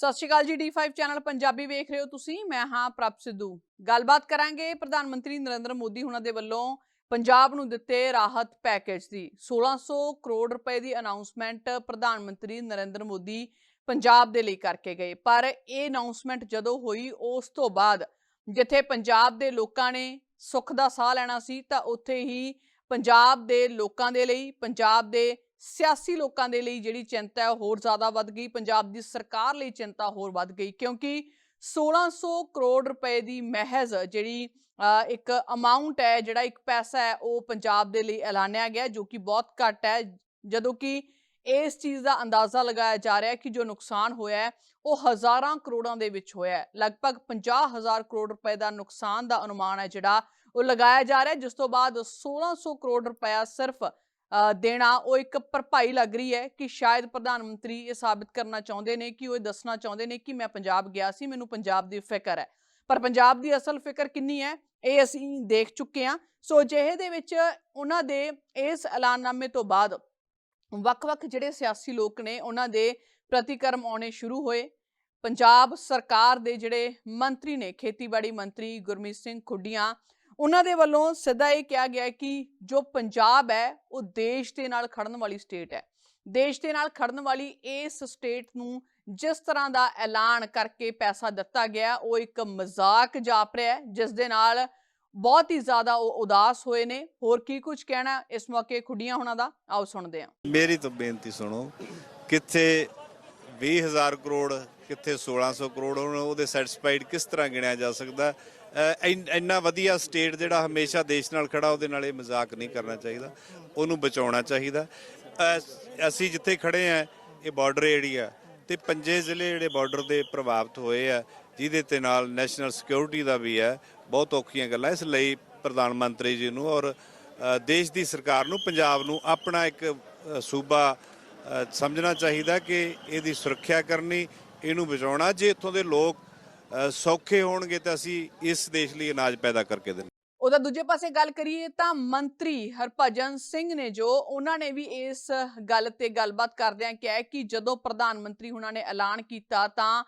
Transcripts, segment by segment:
ਸਤਿ ਸ਼੍ਰੀ ਅਕਾਲ ਜੀ D5 channel Punjabi ਵੇਖ ਰਹੇ ਹੋ ਤੁਸੀਂ। ਮੈਂ ਹਾਂ ਪ੍ਰਭ ਸਿੱਧੂ। ਗੱਲਬਾਤ ਕਰਾਂਗੇ ਪ੍ਰਧਾਨ ਮੰਤਰੀ ਨਰਿੰਦਰ ਮੋਦੀ ਹੁਣਾਂ ਦੇ ਵੱਲੋਂ ਪੰਜਾਬ ਨੂੰ ਦਿੱਤੇ ਰਾਹਤ ਪੈਕੇਜ ਦੀ। 1600 ਕਰੋੜ ਰੁਪਏ ਦੀ ਅਨਾਉਂਸਮੈਂਟ ਪ੍ਰਧਾਨ ਮੰਤਰੀ ਨਰਿੰਦਰ ਮੋਦੀ ਪੰਜਾਬ ਦੇ ਲਈ ਕਰਕੇ ਗਏ। ਪਰ ਇਹ ਅਨਾਉਂਸਮੈਂਟ ਜਦੋਂ ਹੋਈ, ਉਸ ਤੋਂ ਬਾਅਦ ਜਿੱਥੇ ਪੰਜਾਬ ਦੇ ਲੋਕਾਂ ਨੇ ਸੁੱਖ ਦਾ ਸਾਹ ਲੈਣਾ ਸੀ, ਤਾਂ ਉੱਥੇ ਹੀ ਪੰਜਾਬ ਦੇ ਲੋਕਾਂ ਦੇ ਲਈ, ਪੰਜਾਬ ਦੇ ਸਿਆਸੀ ਲੋਕਾਂ ਦੇ ਲਈ ਜਿਹੜੀ ਚਿੰਤਾ ਹੈ ਹੋਰ ਜ਼ਿਆਦਾ ਵੱਧ ਗਈ, ਪੰਜਾਬ ਦੀ ਸਰਕਾਰ ਲਈ ਚਿੰਤਾ ਹੋਰ ਵੱਧ ਗਈ, ਕਿਉਂਕਿ 1600 ਕਰੋੜ ਰੁਪਏ ਦੀ ਮਹਿਜ਼ ਜਿਹੜੀ ਇੱਕ ਅਮਾਉਂਟ ਹੈ, ਜਿਹੜਾ ਇੱਕ ਪੈਸਾ ਹੈ, ਉਹ ਪੰਜਾਬ ਦੇ ਲਈ ਐਲਾਨਿਆ ਗਿਆ, ਜੋ ਕਿ ਬਹੁਤ ਘੱਟ ਹੈ, ਜਦੋਂ ਕਿ ਇਸ ਚੀਜ਼ ਦਾ ਅੰਦਾਜ਼ਾ ਲਗਾਇਆ ਜਾ ਰਿਹਾ ਹੈ ਕਿ ਜੋ ਨੁਕਸਾਨ ਹੋਇਆ ਹੈ, ਉਹ ਹਜ਼ਾਰਾਂ ਕਰੋੜਾਂ ਦੇ ਵਿੱਚ ਹੋਇਆ ਹੈ, ਲਗਭਗ 50000 ਕਰੋੜ ਰੁਪਏ ਦਾ ਨੁਕਸਾਨ ਦਾ ਅਨੁਮਾਨ ਹੈ ਜਿਹੜਾ ਉਹ ਲਗਾਇਆ ਜਾ ਰਿਹਾ ਹੈ, ਜਿਸ ਤੋਂ ਬਾਅਦ 1600 ਕਰੋੜ ਰੁਪਇਆ ਸਿਰਫ ਦੇਣਾ, ਉਹ ਇੱਕ ਭਰਪਾਈ ਲੱਗ ਰਹੀ ਹੈ ਕਿ ਸ਼ਾਇਦ ਪ੍ਰਧਾਨ ਮੰਤਰੀ ਇਹ ਸਾਬਿਤ ਕਰਨਾ ਚਾਹੁੰਦੇ ਨੇ ਕਿ ਉਹ ਇਹ ਦੱਸਣਾ ਚਾਹੁੰਦੇ ਨੇ ਕਿ ਮੈਂ ਪੰਜਾਬ ਗਿਆ ਸੀ, ਮੈਨੂੰ ਪੰਜਾਬ ਦੀ ਫਿਕਰ ਹੈ। ਪਰ ਪੰਜਾਬ ਦੀ ਅਸਲ ਫਿਕਰ ਕਿੰਨੀ ਹੈ, ਇਹ ਅਸੀਂ ਦੇਖ ਚੁੱਕੇ ਹਾਂ। ਸੋ ਜਿਹੇ ਦੇ ਵਿੱਚ ਉਹਨਾਂ ਦੇ ਇਸ ਐਲਾਨਨਾਮੇ ਤੋਂ ਬਾਅਦ ਵੱਖ-ਵੱਖ ਜਿਹੜੇ ਸਿਆਸੀ ਲੋਕ ਨੇ, ਉਹਨਾਂ ਦੇ ਪ੍ਰਤੀਕਰਮ ਆਉਣੇ ਸ਼ੁਰੂ ਹੋਏ। ਪੰਜਾਬ ਸਰਕਾਰ ਦੇ ਜਿਹੜੇ ਮੰਤਰੀ ਨੇ, ਖੇਤੀਬਾੜੀ ਮੰਤਰੀ ਗੁਰਮੀਤ ਸਿੰਘ ਖੁੱਡੀਆਂ ਉਹਨਾਂ ਦੇ ਵੱਲੋਂ ਸਿੱਧਾ ਇਹ ਕਿਹਾ ਗਿਆ ਕਿ ਜੋ ਪੰਜਾਬ ਹੈ, ਉਹ ਦੇਸ਼ ਦੇ ਨਾਲ ਖੜਨ ਵਾਲੀ ਸਟੇਟ ਹੈ। ਦੇਸ਼ ਦੇ ਨਾਲ ਖੜਨ ਵਾਲੀ ਇਸ ਸਟੇਟ ਨੂੰ ਜਿਸ ਤਰ੍ਹਾਂ ਦਾ ਐਲਾਨ ਕਰਕੇ ਪੈਸਾ ਦਿੱਤਾ ਗਿਆ ਉਹ ਇੱਕ ਮਜ਼ਾਕ ਜਾਪ ਰਿਹਾ ਹੈ, ਜਿਸ ਦੇ ਨਾਲ ਬਹੁਤ ਹੀ ਜ਼ਿਆਦਾ ਉਹ ਉਦਾਸ ਹੋਏ ਨੇ। ਹੋਰ ਕੀ ਕੁਝ ਕਹਿਣਾ ਇਸ ਮੌਕੇ ਖੁੱਡੀਆਂ ਹੋਣਾ ਦਾ? ਆਓ ਸੁਣਦੇ ਹਾਂ। ਮੇਰੀ ਤਾਂ ਬੇਨਤੀ ਸੁਣੋ, ਕਿੱਥੇ 20000 ਕਰੋੜ, ਕਿੱਥੇ 1600 ਕਰੋੜ ਉਹਦੇ ਸੈਟੀਸਫਾਈਡ ਕਿਸ ਤਰ੍ਹਾਂ ਗਿਣਿਆ ਜਾ ਸਕਦਾ ਇੰਨਾ ਵਧੀਆ ਸਟੇਟ ਜਿਹੜਾ ਹਮੇਸ਼ਾ ਦੇਸ਼ ਨਾਲ ਖੜਾ, ਉਹਦੇ ਨਾਲ ਇਹ ਮਜ਼ਾਕ ਨਹੀਂ ਕਰਨਾ ਚਾਹੀਦਾ। ਉਹਨੂੰ ਬਚਾਉਣਾ ਚਾਹੀਦਾ। ਅਸੀਂ ਜਿੱਥੇ ਖੜੇ ਆ, ਇਹ ਬਾਰਡਰ ਏਰੀਆ ਤੇ ਪੰਜੇ ਜ਼ਿਲ੍ਹੇ ਜਿਹੜੇ ਬਾਰਡਰ ਦੇ ਪ੍ਰਭਾਵਿਤ ਹੋਏ ਆ, ਜਿਹਦੇ ਤੇ ਨਾਲ ਨੈਸ਼ਨਲ ਸਿਕਿਉਰਿਟੀ ਦਾ ਵੀ ਹੈ ਬਹੁਤ ਔਖੀਆਂ ਗੱਲਾਂ। ਇਸ ਲਈ ਪ੍ਰਧਾਨ ਮੰਤਰੀ ਜੀ ਨੂੰ ਔਰ ਦੇਸ਼ ਦੀ ਸਰਕਾਰ ਨੂੰ, ਪੰਜਾਬ ਨੂੰ ਆਪਣਾ ਇੱਕ ਸੂਬਾ ਸਮਝਣਾ ਚਾਹੀਦਾ ਕਿ ਇਹਦੀ ਸੁਰੱਖਿਆ ਕਰਨੀ, ਇਹਨੂੰ ਬਚਾਉਣਾ। ਜੇ ਇੱਥੋਂ ਦੇ ਲੋਕ ਸੌਖੇ ਹੋਣਗੇ ਤਾਂ ਅਸੀਂ ਇਸ ਦੇਸ਼ ਲਈ ਅਨਾਜ ਪੈਦਾ ਕਰਕੇ ਦੇਣਾ ਉਹਦਾ ਦੂਜੇ ਪਾਸੇ ਗੱਲ ਕਰੀਏ ਤਾਂ ਮੰਤਰੀ ਹਰਭਜਨ ਸਿੰਘ ਨੇ ਜੋ ਉਹਨਾਂ ਨੇ ਵੀ ਇਸ ਗੱਲ ਤੇ ਗੱਲਬਾਤ ਕਰਦਿਆਂ ਕਿਹਾ ਕਿ ਜਦੋਂ ਪ੍ਰਧਾਨ ਮੰਤਰੀ ਉਹਨਾਂ ਨੇ ਐਲਾਨ ਕੀਤਾ ਤਾਂ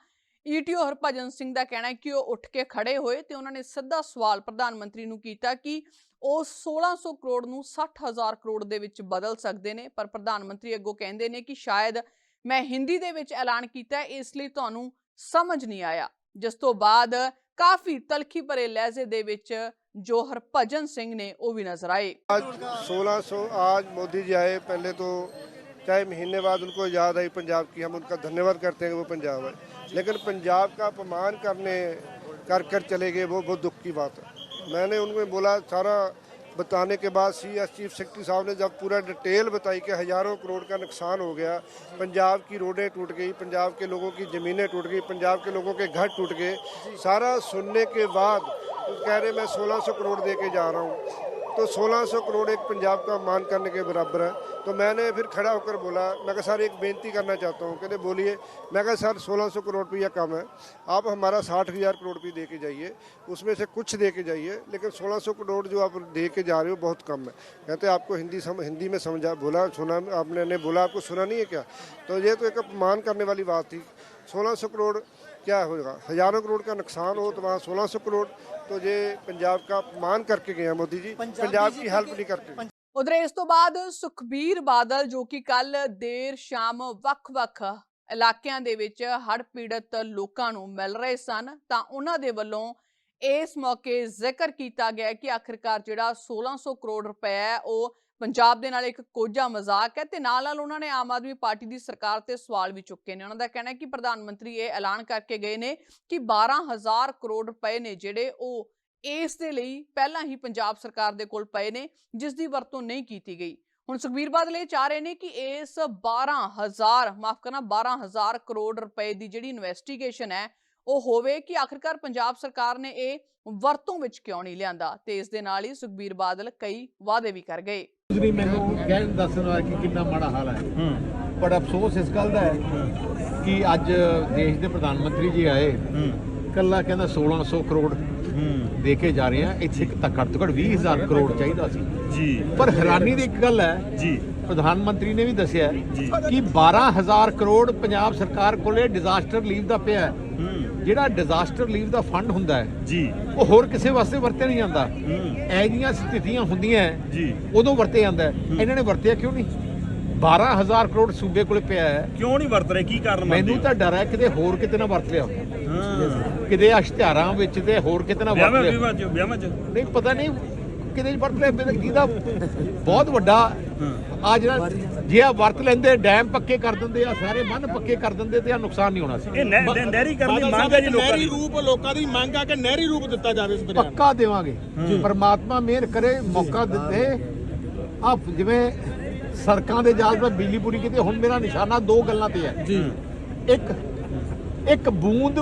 ਈਟੀਓ ਹਰਭਜਨ ਸਿੰਘ ਦਾ ਕਹਿਣਾ ਹੈ ਕਿ ਉਹ ਉੱਠ ਕੇ ਖੜੇ ਹੋਏ ਤੇ ਉਹਨਾਂ ਨੇ ਸਿੱਧਾ ਸਵਾਲ ਪ੍ਰਧਾਨ ਮੰਤਰੀ ਨੂੰ ਕੀਤਾ ਕਿ ਉਹ 1600 ਕਰੋੜ ਨੂੰ 60000 ਕਰੋੜ ਦੇ ਵਿੱਚ ਬਦਲ ਸਕਦੇ ਨੇ, ਪਰ ਪ੍ਰਧਾਨ ਮੰਤਰੀ ਅੱਗੋਂ ਕਹਿੰਦੇ ਨੇ ਕਿ ਸ਼ਾਇਦ ਮੈਂ ਹਿੰਦੀ ਦੇ ਵਿੱਚ ਐਲਾਨ ਕੀਤਾ ਇਸ ਲਈ ਤੁਹਾਨੂੰ ਸਮਝ ਨਹੀਂ ਆਇਆ। ਜਿਸ ਤੋਂ ਬਾਅਦ ਕਾਫੀ ਤਲਖੀ ਭਰੇ ਲਹਿਜ਼ੇ ਦੇ ਵਿੱਚ जो हरभजन सिंह ने वो भी नजर आए आज 1600 आज मोदी जी आए पहले तो चाहे महीने बाद उनको याद आई पंजाब की हम उनका धन्यवाद करते हैं कि वो पंजाब है लेकिन पंजाब का अपमान करने कर कर चले गए वो बहुत दुख की बात है मैंने उनको बोला सारा बताने के बाद सी एस चीफ सेक्रेटरी साहब ने जब पूरा डिटेल बताई कि हज़ारों करोड़ का नुकसान हो गया, पंजाब की रोडें टूट गई, पंजाब के लोगों की ज़मीनें टूट गई, पंजाब के लोगों के घर टूट गए, सारा सुनने के बाद कह रहे, मैं 1600 करोड़ दे के जा रहा हूँ। तो 1600 करोड़ एक पंजाब का मान करने के बराबर है। तो मैंने फिर खड़ा होकर बोला मैं कहा सर एक बेनती करना चाहता हूँ। कहते बोलिए। मैं कहा सर 1600 करोड़ रुपया कम है। आप हमारा साठ हज़ार करोड़ रुपये दे के जाइए उसमें से कुछ दे के जाइए लेकिन 1600 करोड़ जो आप दे के जा रहे हो बहुत कम है। कहते आपको हिंदी सम, हिंदी में समझा बोला सुना आपने बोला आपको सुना नहीं है क्या? तो ये तो एक अपमान करने वाली बात थी। 1600 करोड़ क्या होगा हजारों करोड़ का नुकसान हो तो वहाँ 1600 करोड़ तो ये पंजाब का अपमान करके गए हैं मोदी जी पंजाब की हेल्प नहीं करते ਉਧਰ ਇਸ ਤੋਂ ਬਾਅਦ ਸੁਖਬੀਰ ਬਾਦਲ ਜੋ ਕਿ ਕੱਲ ਦੇਰ ਸ਼ਾਮ ਵੱਖ-ਵੱਖ ਇਲਾਕਿਆਂ ਦੇ ਵਿੱਚ ਹੜ੍ਹ ਪੀੜਤ ਲੋਕਾਂ ਨੂੰ ਮਿਲ ਰਹੇ ਸਨ ਤਾਂ ਉਹਨਾਂ ਦੇ ਵੱਲੋਂ ਇਸ ਮੌਕੇ ਜ਼ਿਕਰ ਕੀਤਾ ਗਿਆ ਕਿ ਆਖਿਰਕਾਰ ਜਿਹੜਾ 1600 ਕਰੋੜ ਰੁਪਏ ਹੈ ਉਹ ਪੰਜਾਬ ਦੇ ਨਾਲ ਇੱਕ ਕੋਝਾ ਮਜ਼ਾਕ ਹੈ ਤੇ ਨਾਲ ਨਾਲ ਉਹਨਾਂ ਨੇ ਆਮ ਆਦਮੀ ਪਾਰਟੀ ਦੀ ਸਰਕਾਰ ਤੇ ਸਵਾਲ ਵੀ ਚੁੱਕੇ ਨੇ। ਉਹਨਾਂ ਦਾ ਕਹਿਣਾ ਹੈ ਕਿ ਪ੍ਰਧਾਨ ਮੰਤਰੀ ਇਹ ਐਲਾਨ ਕਰਕੇ ਗਏ ਨੇ ਕਿ 12000 ਕਰੋੜ ਰੁਪਏ ਨੇ ਜਿਹੜੇ ਉਹ ਇਸ ਦੇ ਲਈ ਪਹਿਲਾਂ ਹੀ ਪੰਜਾਬ ਸਰਕਾਰ ਦੇ ਕੋਲ ਪਏ ਨੇ, ਜਿਸ ਦੀ ਵਰਤੋਂ ਨਹੀਂ ਕੀਤੀ ਗਈ। ਹੁਣ ਸੁਖਬੀਰ ਬਾਦਲ ਇਹ ਚਾਹ ਰਹੇ ਨੇ ਕਿ ਇਸ 12000 ਮਾਫ ਕਰਨਾ 12000 ਕਰੋੜ ਰੁਪਏ ਦੀ ਜਿਹੜੀ ਇਨਵੈਸਟੀਗੇਸ਼ਨ ਹੈ, ਉਹ ਹੋਵੇ ਕਿ ਆਖਿਰਕਾਰ ਪੰਜਾਬ ਸਰਕਾਰ ਨੇ ਇਹ ਵਰਤੋਂ ਵਿੱਚ ਕਿਉਂ ਨਹੀਂ ਲਿਆਂਦਾ? ਤੇ ਇਸ ਦੇ ਨਾਲ ਹੀ ਸੁਖਬੀਰ ਬਾਦਲ ਕਈ ਵਾਅਦੇ ਵੀ ਕਰ ਗਏ। ਨਹੀਂ ਮੈਨੂੰ ਕਹਿਣ ਦੱਸਣ ਵਾਲਾ ਕਿ ਕਿੰਨਾ ਮਾੜਾ ਹਾਲ ਹੈ। ਪਰ ਅਫਸੋਸ ਇਸ ਗੱਲ ਦਾ ਹੈ ਕਿ ਅੱਜ ਦੇਸ਼ ਦੇ ਪ੍ਰਧਾਨ ਮੰਤਰੀ ਜੀ ਆਏ। ਕੱਲਾ ਕਹਿੰਦਾ 1600 ਕਰੋੜ ਦੇ ਕੇ ਜਾ ਰਹੇ ਆ। ਇੱਥੇ ਇੱਕ ਤਾਂ ਘੱਟ ਤੋਂ ਘੱਟ 20000 ਕਰੋੜ ਚਾਹੀਦਾ ਸੀ। ਜੀ। ਪਰ ਹੈਰਾਨੀ ਦੀ ਇੱਕ ਗੱਲ ਹੈ ਜੀ। ਪ੍ਰਧਾਨ ਮੰਤਰੀ ਨੇ ਵੀ ਦੱਸਿਆ ਕਿ 12000 ਕਰੋੜ ਪੰਜਾਬ ਸਰਕਾਰ ਕੋਲੇ ਡਿਜ਼ਾਸਟਰ ਲੀਵ ਦਾ ਪਿਆ ਹੈ। ਜਿਹੜਾ ਡਿਜ਼ਾਸਟਰ ਲੀਵ ਦਾ ਫੰਡ ਹੁੰਦਾ ਹੈ ਜੀ। ਉਹ ਹੋਰ ਕਿਸੇ ਵਾਸਤੇ ਵਰਤਿਆ ਨਹੀਂ ਜਾਂਦਾ। ਐ ਜੀਆਂ ਸਥਿਤੀਆਂ ਹੁੰਦੀਆਂ ਜੀ। ਉਦੋਂ ਵਰਤਿਆ ਜਾਂਦਾ। ਇਹਨਾਂ ਨੇ ਵਰਤਿਆ ਕਿਉਂ ਨਹੀਂ? 12000 ਕਰੋੜ ਸੂਬੇ ਕੋਲੇ ਪਿਆ ਹੈ। ਕਿਉਂ ਨਹੀਂ ਵਰਤ ਰਹੇ? ਕੀ ਕਾਰਨ ਮੈਨੂੰ ਤਾਂ ਡਰ ਹੈ ਕਿਤੇ ਹੋਰ ਕਿਤੇ ਨਾ ਵਰਤ ਲਿਆ ਹਾਂ। ਕਿਤੇ ਇਸ਼ਤਿਹਾਰਾਂ ਵਿੱਚ ਤੇ ਹੋਰ ਕਿਤੇ ਨਾ ਵਰਤ ਲਿਆ ਵਿਆਹਾਂ ਚ ਵਿਆਹਾਂ ਚ। ਨਹੀਂ ਪਤਾ ਨਹੀਂ ਕਿਤੇ ਵਰਤ ਲਿਆ ਜਿਹਦਾ ਬਹੁਤ ਵੱਡਾ ਆ ਜਿਹੜਾ ਜੇ ਆ ਵਰਤ ਲੈਂਦੇ ਡੈਮ ਪੱਕੇ ਕਰ ਦਿੰਦੇ ਆ ਸਾਰੇ ਬੰਨ ਪੱਕੇ ਕਰ ਦਿੰਦੇ ਤੇ ਆ ਨੁਕਸਾਨ ਨਹੀਂ ਹੋਣਾ ਸੀ। ਇਹ ਨਹਿ- ਨਹਿ- ਨਹਿਰੀ ਕਰਨ ਦੀ ਮੰਗ ਹੈ ਜੀ ਲੋਕਾਂ ਨਹਿਰੀ ਦੀ। ਰੂਪ ਲੋਕਾਂ ਦੀ ਮੰਗ ਆ ਕਿ ਨਹਿਰੀ ਰੂਪ ਦਿੱਤਾ ਜਾਵੇ ਇਸ ਬਿਆਨ ਪੱਕਾ ਦੇਵਾਂਗੇ। ਪਰਮਾਤਮਾ ਮਿਹਰ ਕਰੇ ਮੌਕਾ ਦਿੱਤੇ ਆ ਜਿਵੇਂ ਸੜਕਾਂ ਦੇ ਜਾਲ 'ਤੇ ਬਿਜਲੀ ਪੂਰੀ ਕੀਤੀ ਹੁਣ ਮੇਰਾ ਨਿਸ਼ਾਨਾ ਦੋ ਗੱਲਾਂ ਤੇ ਹੈ। ਜੀ। ਇੱਕ ਇੱਕ ਬੂੰਦ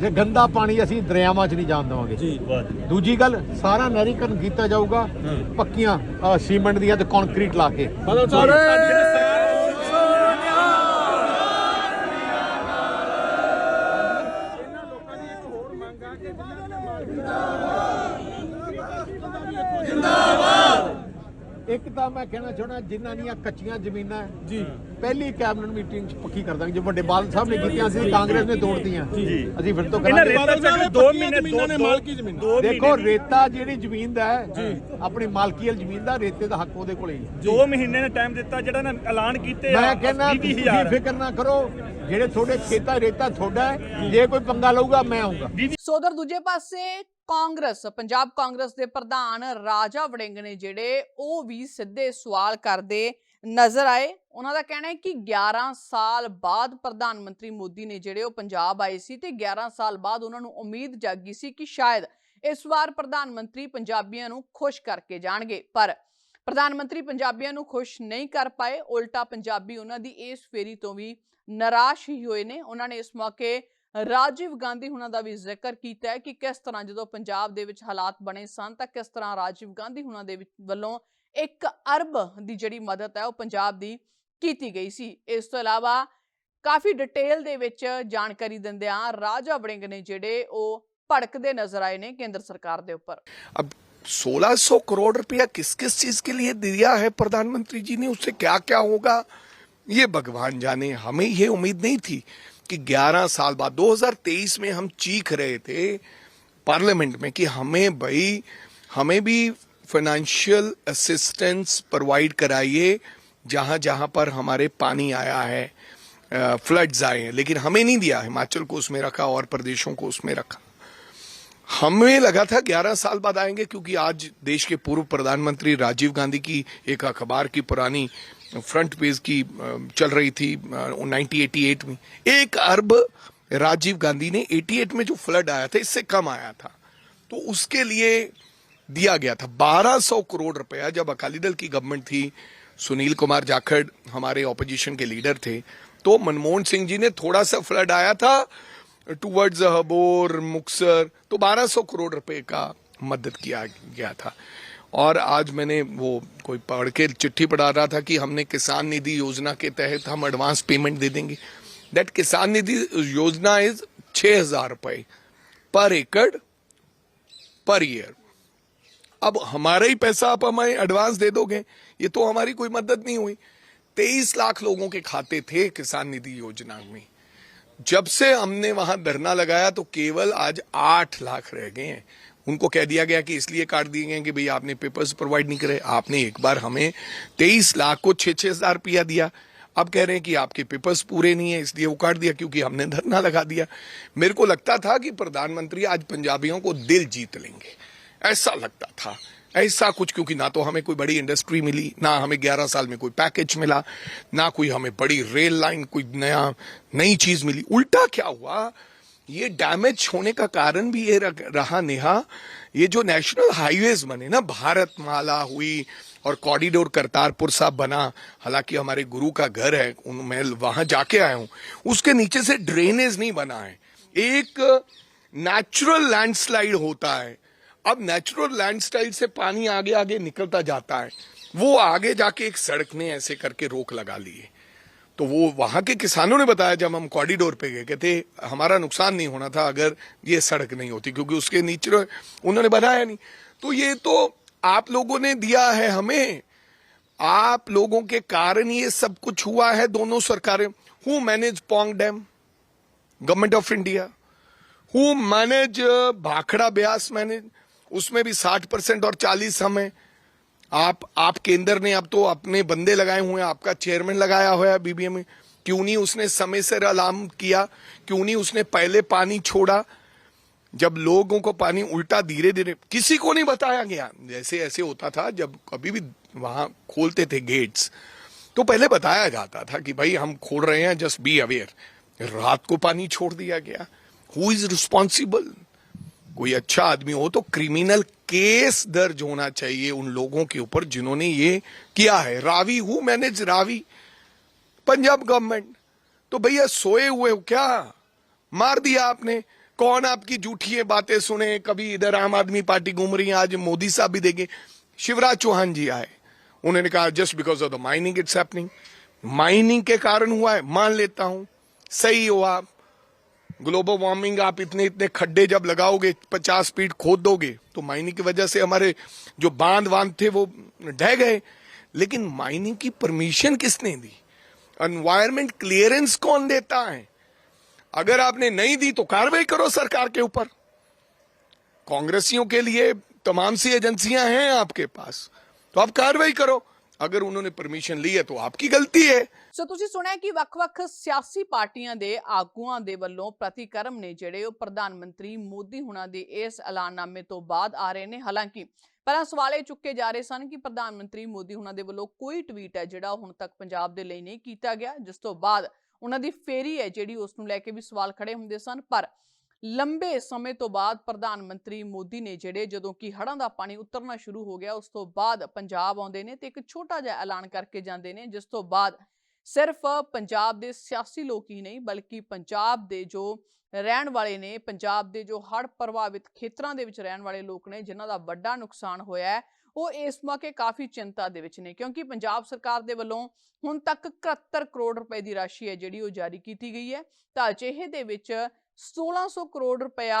ਜੇ ਗੰਦਾ ਪਾਣੀ ਅਸੀਂ ਦਰਿਆਵਾਂ 'ਚ ਨਹੀਂ ਜਾਣ ਦੇਵਾਂਗੇ। ਜੀ ਵਾਹ ਜੀ। ਦੂਜੀ ਗੱਲ ਸਾਰਾ ਨਹਿਰੀਕਰਨ ਕੀਤਾ ਜਾਊਗਾ ਪੱਕੀਆਂ ਅ, ਸੀਮੈਂਟ ਦੀਆਂ ਤੇ ਕੰਕਰੀਟ ਲਾ ਕੇ। ਮੈਂ ਕਹਿਣਾ ਚਾਹਣਾ ਜਿਨ੍ਹਾਂ ਦੀਆਂ ਕੱਚੀਆਂ ਜ਼ਮੀਨਾਂ ਜੀ। ਪਹਿਲੀ ਕੈਬਨਿਟ ਮੀਟਿੰਗ 'ਚ ਪੱਕੀ ਕਰ ਦਾਂਗੇ। ਜੋ ਵੱਡੇ ਬਾਦਲ ਸਾਹਿਬ ਨੇ ਕੀਤੀਆਂ ਸੀ ਕਾਂਗਰਸ ਨੇ ਤੋੜਤੀਆਂ। ਜੀ। ਅਸੀਂ ਫਿਰ ਤੋਂ ਕਰਾਂਗੇ। ਦੋ ਮਹੀਨੇ ਮਾਲਕੀ ਜ਼ਮੀਨਾਂ। ਦੇਖੋ ਰੇਤਾ ਜਿਹੜੀ ਜ਼ਮੀਨ ਦਾ ਹੈ ਆਪਣੀ ਮਾਲਕੀਅਲ ਜ਼ਮੀਨ ਦਾ ਰੇਤੇ ਦਾ ਹੱਕ ਉਹਦੇ ਕੋਲੇ ਹੀ ਹੈ। ਦੋ ਮਹੀਨੇ ਨੇ ਟਾਈਮ ਦਿੱਤਾ ਜਿਹੜਾ ਨਾ ਐਲਾਨ ਕੀਤੇ ਆ ਮੈਂ ਕਹਿੰਦਾ 20 ਤੁਸੀਂ ਫਿਕਰ ਨਾ ਕਰੋ ਜਿਹੜੇ ਤੁਹਾਡੇ ਖੇਤਾਂ ਰੇਤਾ ਤੁਹਾਡਾ ਹੈ ਜੇ ਕੋਈ ਪੰਗਾ ਲਊਗਾ ਮੈਂ ਆਉਂਗਾ ਸੋ ਉਧਰ ਦੂਜੇ ਪਾਸੇ ਕਾਂਗਰਸ, ਪੰਜਾਬ ਕਾਂਗਰਸ ਦੇ ਪ੍ਰਧਾਨ ਰਾਜਾ ਵੜਿੰਗ ਨੇ ਜਿਹੜੇ ਉਹ ਵੀ ਸਿੱਧੇ ਸਵਾਲ ਕਰਦੇ ਨਜ਼ਰ ਆਏ। ਉਹਨਾਂ ਦਾ ਕਹਿਣਾ ਹੈ ਕਿ 11 ਸਾਲ ਬਾਅਦ ਪ੍ਰਧਾਨ ਮੰਤਰੀ ਮੋਦੀ ਨੇ ਜਿਹੜੇ ਉਹ ਪੰਜਾਬ ਆਏ ਸੀ ਤੇ 11 ਸਾਲ ਬਾਅਦ ਉਹਨਾਂ ਨੂੰ ਉਮੀਦ ਜਾਗੀ ਸੀ ਕਿ ਸ਼ਾਇਦ ਇਸ ਵਾਰ ਪ੍ਰਧਾਨ ਮੰਤਰੀ ਪੰਜਾਬੀਆਂ ਨੂੰ ਖੁਸ਼ ਕਰਕੇ ਜਾਣਗੇ। ਪਰ ਪ੍ਰਧਾਨ ਮੰਤਰੀ ਪੰਜਾਬੀਆਂ ਨੂੰ ਖੁਸ਼ ਨਹੀਂ ਕਰ ਪਾਏ। ਉਲਟਾ ਪੰਜਾਬੀ ਉਹਨਾਂ ਦੀ ਇਸ ਫੇਰੀ ਤੋਂ ਵੀ ਨਿਰਾਸ਼ ਹੀ ਹੋਏ ਨੇ। ਉਹਨਾਂ ਨੇ ਇਸ ਮੌਕੇ ਰਾਜੀਵ ਗਾਂਧੀ ਹੁਣਾਂ ਦਾ ਵੀ ਜ਼ਿਕਰ ਕੀਤਾ ਹੈ ਕਿ ਕਿਸ ਤਰ੍ਹਾਂ ਜਦੋਂ ਪੰਜਾਬ ਦੇ ਵਿੱਚ ਹਾਲਾਤ ਬਣੇ ਸਨ ਤਾਂ ਕਿਸ ਤਰ੍ਹਾਂ ਰਾਜੀਵ ਗਾਂਧੀ ਹੁਣਾਂ ਦੇ ਵਿੱਚ ਵੱਲੋਂ 1 ਅਰਬ ਦੀ ਜਿਹੜੀ ਮਦਦ ਹੈ ਉਹ ਪੰਜਾਬ ਦੀ ਕੀਤੀ ਗਈ ਸੀ ਇਸ ਤੋਂ ਇਲਾਵਾ ਕਾਫੀ ਡਿਟੇਲ ਦੇ ਵਿੱਚ ਜਾਣਕਾਰੀ ਦਿੰਦਿਆਂ ਰਾਜਾ ਵੜਿੰਗ ਨੇ ਜਿਹੜੇ ਉਹ ਭੜਕਦੇ ਨਜ਼ਰ ਆਏ ਨੇ ਕੇਂਦਰ ਸਰਕਾਰ ਦੇ ਉੱਪਰ अब 1600 करोड़ रुपया किस किस चीज के लिए दिया है प्रधानमंत्री जी ने उससे क्या क्या होगा ये भगवान जाने हमें ये उम्मीद नहीं थी कि 11 साल बाद 2023 में हम चीख रहे थे पार्लियामेंट में कि हमें भाई, हमें भी फाइनेंशियल असिस्टेंस प्रोवाइड कराइए, जहाँ जहाँ पर हमारे पानी आया है फ्लड्स आए हैं। लेकिन हमें नहीं दिया, हिमाचल को उसमें रखा, और प्रदेशों को उसमें रखा। हमें लगा था 11 साल बाद आएँगे, क्योंकि आज देश के पूर्व प्रधानमंत्री राजीव गांधी की एक अखबार की पुरानी फ्रंट पेज की चल रही थी नाइनटीन एटी एट में। एक अरब राजीव गांधी ने 88 में जो फ्लड आया था, इससे कम आया था। तो उसके लिए दिया गया था 1200 करोड़ रुपया। जब अकाली दल की गवर्नमेंट थी, सुनील कुमार जाखड़ हमारे ऑपोजिशन के लीडर थे तो मनमोहन सिंह जी ने थोड़ा सा फ्लड आया था टूवर्ड्स हबोर मुक्सर तो 1200 करोड़ रुपए का मदद किया गया था। और आज मैंने वो कोई पढ़ के चिट्ठी पढ़ा रहा था कि हमने किसान निधि योजना के तहत हम एडवांस पेमेंट दे देंगे। दैट किसान निधि योजना इज़ छह हज़ार रुपए पर एकड़ पर ईयर अब हमारा ही पैसा आप हमें एडवांस दे दोगे, ये तो हमारी कोई मदद नहीं हुई। तेईस लाख लोगों के खाते थे किसान निधि योजना में। जब से हमने वहाँ धरना लगाया तो केवल आज आठ लाख रह गए हैं। उनको कह दिया गया कि इसलिए काट दिए गए कि भाई आपने पेपर्स प्रोवाइड नहीं करे। आपने एक बार हमें तेईस लाख को छह छह हज़ार रुपया दिया। अब कह रहे हैं कि आपके पेपर्स पूरे नहीं है, इसलिए वो काट दिया क्योंकि हमने धरना लगा दिया। मेरे को लगता था कि प्रधानमंत्री आज पंजाबियों को दिल जीत लेंगे। ऐसा लगता था। ऐसा कुछ क्योंकि ना तो हमें कोई बड़ी इंडस्ट्री मिली, ना हमें 11 साल में कोई पैकेज मिला, ना कोई हमें बड़ी रेल लाइन कोई नया, नई चीज़ मिली। उल्टा क्या हुआ? ये डैमेज होने का कारण भी ये रहा नेहा। ये जो नेशनल हाईवेज बने ना भारत माला हुई और कॉरिडोर करतारपुर साहब बना, हालाँकि हमारे गुरु का घर है मैं वहाँ जाके आया हूँ। उसके नीचे से ड्रेनेज नहीं बना है। एक नेचुरल लैंडस्लाइड होता है। अब नेचुरल लैंडस्लाइड से पानी आगे आगे निकलता जाता है। वो आगे जाके एक सड़क ने ऐसे करके रोक लगा लिए तो वो वहाँ के किसानों ने बताया जब हम कॉरिडोर पे गए, कहते, हमारा नुकसान नहीं होना था अगर ये सड़क नहीं होती, क्योंकि उसके नीचे उन्होंने बनाया नहीं। तो ये तो आप लोगों ने दिया है हमें। आप लोगों के कारण ये सब कुछ हुआ है, दोनों सरकारें। Who manage Pong dam government of India who manage Bhakra Beas manage उसमें भी 60 परसेंट और 40 हम। आप आप केंद्र ने अब तो अपने बंदे लगाए हुए हैं, आपका चेयरमैन लगाया हुआ है बीबीएम में। क्यों नहीं उसने समय से अलार्म किया? क्यों नहीं उसने पहले पानी छोड़ा? जब लोगों को पानी उल्टा धीरे धीरे, किसी को नहीं बताया गया। जैसे ऐसे होता था जब कभी भी वहाँ खोलते थे गेट्स तो पहले बताया जाता था कि भाई हम खोल रहे हैं जस्ट बी अवेयर रात को पानी छोड़ दिया गया। हु इज़ रिस्पॉन्सिबल कोई अच्छा आदमी हो तो क्रिमिनल केस दर्ज होना चाहिए उन लोगों के ऊपर जिन्होंने ये किया है। Ravi who manage Ravi. Punjab government. तो भैया सोए हुए हो क्या? मार दिया आपने। कौन आपकी झूठी बातें सुने? कभी इधर आम आदमी पार्टी घूम रही है, आज मोदी साहब भी देंगे शिवराज चौहान जी आए। उन्होंने कहा just because of the mining it's happening mining के कारण हुआ है, मान लेता हूँ। सही हो आप। ग्लोबल वार्मिंग, आप इतने इतने खड्डे जब लगाओगे, पचास फीट खोद दोगे तो माइनिंग की वजह से हमारे जो बाँध बाँध थे, वो ढह गए। लेकिन माइनिंग की परमिशन किसने दी? एनवायरमेंट क्लियरेंस कौन देता है? अगर आपने नहीं दी तो कार्रवाई करो सरकार के ऊपर। कांग्रेसियों के लिए तमाम सी एजेंसियाँ हैं आपके पास तो आप कार्रवाई करो। अगर उन्होंने परमिशन ली है तो आपकी गलती है। ਸੋ ਤੁਸੀਂ ਸੁਣਿਆ ਕਿ ਵੱਖ-ਵੱਖ ਸਿਆਸੀ ਪਾਰਟੀਆਂ ਦੇ ਆਗੂਆਂ ਦੇ ਵੱਲੋਂ ਪ੍ਰਤੀਕਰਮ ਨੇ ਜਿਹੜੇ ਉਹ ਪ੍ਰਧਾਨ ਮੰਤਰੀ ਮੋਦੀ ਹੁਣਾਂ ਦੇ ਇਸ ਐਲਾਨਨਾਮੇ ਤੋਂ ਬਾਅਦ ਆ ਰਹੇ ਨੇ। ਹਾਲਾਂਕਿ ਪਹਿਲਾਂ ਸਵਾਲ ਇਹ ਚੁੱਕੇ ਜਾ ਰਹੇ ਸਨ ਕਿ ਪ੍ਰਧਾਨ ਮੰਤਰੀ ਮੋਦੀ ਹੁਣਾਂ ਦੇ ਵੱਲੋਂ ਕੋਈ ਟਵੀਟ ਹੈ ਜਿਹੜਾ ਹੁਣ ਤੱਕ ਪੰਜਾਬ ਦੇ ਲਈ ਨਹੀਂ ਕੀਤਾ ਗਿਆ, ਜਿਸ ਤੋਂ ਬਾਅਦ ਉਹਨਾਂ ਦੀ ਫੇਰੀ ਹੈ ਜਿਹੜੀ ਉਸ ਨੂੰ ਲੈ ਕੇ ਵੀ ਸਵਾਲ ਖੜੇ ਹੁੰਦੇ ਸਨ। ਪਰ ਲੰਬੇ ਸਮੇਂ ਤੋਂ ਬਾਅਦ ਪ੍ਰਧਾਨ ਮੰਤਰੀ ਮੋਦੀ ਨੇ ਜਿਹੜੇ ਜਦੋਂ ਕਿ ਹੜ੍ਹਾਂ ਦਾ ਪਾਣੀ ਉਤਰਨਾ ਸ਼ੁਰੂ ਹੋ ਗਿਆ, ਉਸ ਤੋਂ ਬਾਅਦ ਪੰਜਾਬ ਆਉਂਦੇ ਨੇ ਤੇ ਇੱਕ ਛੋਟਾ ਜਿਹਾ ਐਲਾਨ ਕਰਕੇ ਜਾਂਦੇ ਨੇ, ਜਿਸ ਤੋਂ ਬਾਅਦ ਸਿਰਫ ਪੰਜਾਬ ਦੇ ਸਿਆਸੀ ਲੋਕ ਹੀ ਨਹੀਂ, ਬਲਕਿ ਪੰਜਾਬ ਦੇ ਜੋ ਰਹਿਣ ਵਾਲੇ ਨੇ, ਪੰਜਾਬ ਦੇ ਜੋ ਹੜ੍ਹ ਪ੍ਰਭਾਵਿਤ ਖੇਤਰਾਂ ਦੇ ਵਿੱਚ ਰਹਿਣ ਵਾਲੇ ਲੋਕ ਨੇ, ਜਿਨ੍ਹਾਂ ਦਾ ਵੱਡਾ ਨੁਕਸਾਨ ਹੋਇਆ ਹੈ, ਉਹ ਇਸ ਮੌਕੇ ਕਾਫੀ ਚਿੰਤਾ ਦੇ ਵਿੱਚ ਨੇ, ਕਿਉਂਕਿ ਪੰਜਾਬ ਸਰਕਾਰ ਦੇ ਵੱਲੋਂ ਹੁਣ ਤੱਕ 71 ਕਰੋੜ ਰੁਪਏ ਦੀ ਰਾਸ਼ੀ ਹੈ, ਜਿਹੜੀ ਉਹ ਜਾਰੀ ਕੀਤੀ ਗਈ ਹੈ। ਤਾਂ ਅਜਿਹੇ ਦੇ ਵਿੱਚ 1600 ਕਰੋੜ ਰੁਪਇਆ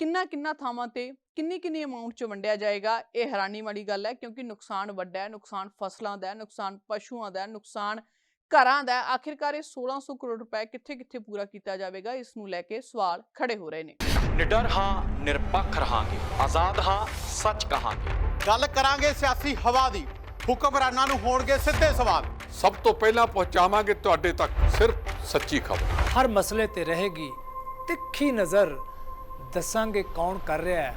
ਕਿੰਨਾ ਕਿੰਨਾ ਥਾਵਾਂ ਤੇ ਕਿੰਨੀ ਕਿੰਨੀ ਅਮਾਉਂਟ ਚ ਵੰਡਿਆ ਜਾਏਗਾ, ਇਹ ਹੈਰਾਨੀ ਵਾਲੀ ਗੱਲ ਹੈ, ਕਿਉਂਕਿ ਨੁਕਸਾਨ ਵੱਡਾ ਹੈ, ਨੁਕਸਾਨ ਫਸਲਾਂ ਦਾ ਹੈ, ਨੁਕਸਾਨ ਪਸ਼ੂਆਂ ਦਾ ਹੈ, ਨੁਕਸਾਨ ਘਰਾਂ ਦਾ। ਆਖਿਰਕਾਰ ਇਹ 1600 ਕਰੋੜ ਰੁਪਏ ਕਿੱਥੇ ਕਿੱਥੇ ਪੂਰਾ ਕੀਤਾ ਜਾਵੇਗਾ? ਇਸ ਨੂੰ ਲੈ ਕੇ ਸਵਾਲ ਖੜੇ ਹੋ ਰਹੇ ਨੇ। ਨਿਡਰ ਹਾਂ ਨਿਰਪੱਖ ਰਹਾਂਗੇ। ਆਜ਼ਾਦ ਹਾਂ ਸੱਚ ਕਹਾਂਗੇ। ਗੱਲ ਕਰਾਂਗੇ ਸਿਆਸੀ ਹਵਾ ਦੀ। ਹੁਕਮਰਾਨਾਂ ਨੂੰ ਹੋਣਗੇ ਸਿੱਧੇ ਸਵਾਲ। ਸਭ ਤੋਂ ਪਹਿਲਾਂ ਪਹੁੰਚਾਵਾਂਗੇ ਤੁਹਾਡੇ ਤੱਕ ਸਿਰਫ ਸੱਚੀ ਖਬਰ। ਹਰ ਮਸਲੇ ਤੇ ਰਹੇਗੀ ਤਿੱਖੀ ਨਜ਼ਰ। ਦੱਸਾਂਗੇ ਕੌਣ ਕਰ ਰਿਹਾ ਹੈ।